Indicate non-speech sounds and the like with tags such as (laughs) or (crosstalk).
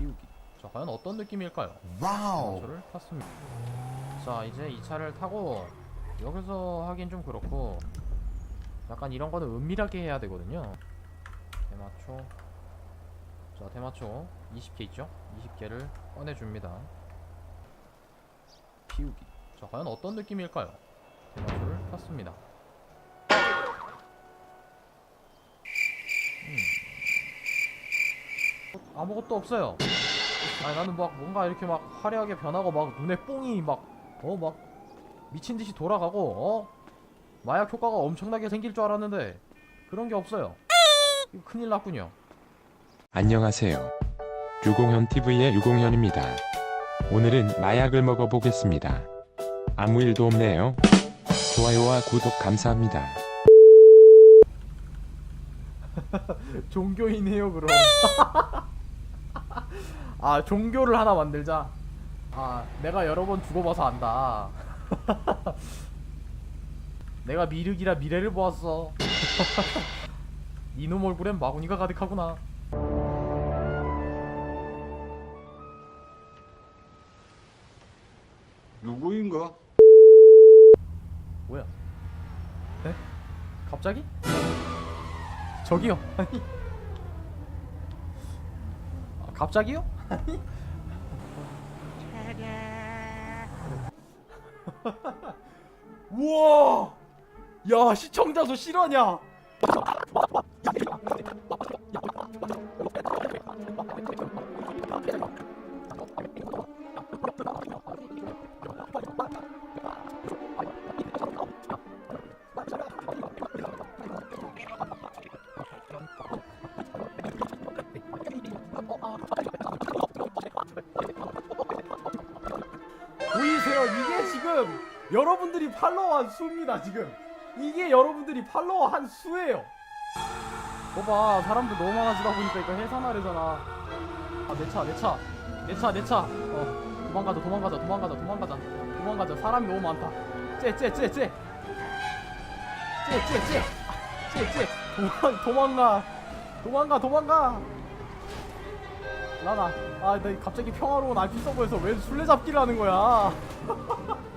피우기. 자, 과연 어떤 느낌일까요? 와우. 저를 탔습니다. 자, 이제 이 차를 타고 여기서 하긴 좀 그렇고 약간 이런 거는 은밀하게 해야 되거든요. 대마초. 자, 대마초 20개 있죠? 20개를 꺼내 줍니다. 피우기. 자, 과연 어떤 느낌일까요? 대마초를 탔습니다. 아무것도 없어요. 아니 나는 막 뭔가 이렇게 막 화려하게 변하고 막 눈에 뽕이 막 어 막 미친 듯이 돌아가고 어 마약 효과가 엄청나게 생길 줄 알았는데 그런 게 없어요. 큰일 났군요. 안녕하세요. 유공현 TV의 유공현입니다. 오늘은 마약을 먹어보겠습니다. 아무 일도 없네요. 좋아요와 구독 감사합니다. (laughs) 종교인이에요 그럼. (laughs) (laughs) 아 종교를 하나 만들자. 아 내가 여러 번 죽어봐서 안다. (laughs) 내가 미륵이라 미래를 보았어. (laughs) 이놈 얼굴엔 마구니가 가득하구나. 누구인가? 뭐야? 네? 갑자기? 저기요. 아니. 아, 갑자기요? (laughs) 우와! 야, 시청자 수 실화냐? 보이세요? 이게 지금 여러분들이 팔로워 한 수입니다, 지금. 이게 여러분들이 팔로워 한 수예요. 봐봐, 사람들 너무 많아지다 보니까 이거 해산하려잖아. 아, 내 차, 내 차. 내 차, 내 차. 어, 도망가자, 도망가자, 도망가자, 도망가자. 도망가자. 사람이 너무 많다. 쟤. 쟤, 쟤. 도망, 도망가. 도망가, 도망가. 나나. 아, 나 갑자기 평화로운 IP 서버에서 왜 술래잡기를 하는 거야? (laughs)